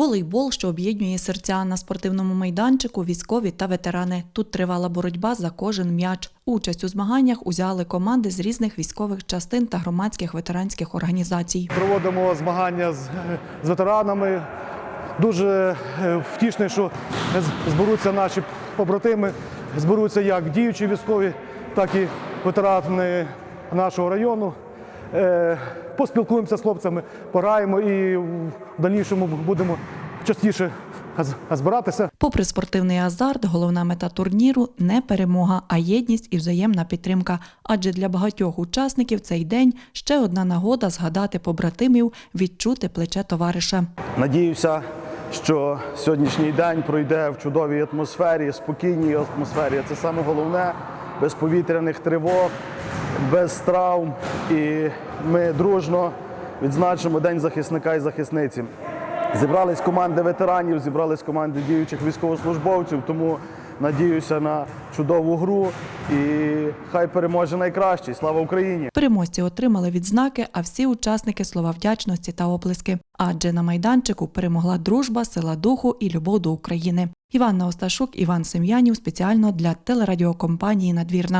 Волейбол, що об'єднує серця на спортивному майданчику, військові та ветерани. Тут тривала боротьба за кожен м'яч. Участь у змаганнях узяли команди з різних військових частин та громадських ветеранських організацій. Проводимо змагання з, з ветеранами. Дуже е, втішний, що зберуться наші побратими, зберуться як діючі військові, так і ветерани нашого району. Е, Поспілкуємося з хлопцями, пораємо і в дальнішому будемо частіше збиратися. Попри спортивний азарт, головна мета турніру не перемога, а єдність і взаємна підтримка. Адже для багатьох учасників цей день ще одна нагода згадати побратимів, відчути плече товариша. Надіюся, що сьогоднішній день пройде в чудовій атмосфері, спокійній атмосфері. Це саме головне, без повітряних тривог, без травм. І ми дружно відзначимо День захисника і захисниці. Зібрались команди ветеранів, зібрались команди діючих військовослужбовців, тому надіюся на чудову гру і хай переможе найкращий. Слава Україні! Переможці отримали відзнаки, а всі учасники слова вдячності та оплески. Адже на майданчику перемогла дружба, сила духу і любов до України. Іванна Осташук, Іван Сем'янів спеціально для телерадіокомпанії Надвірна.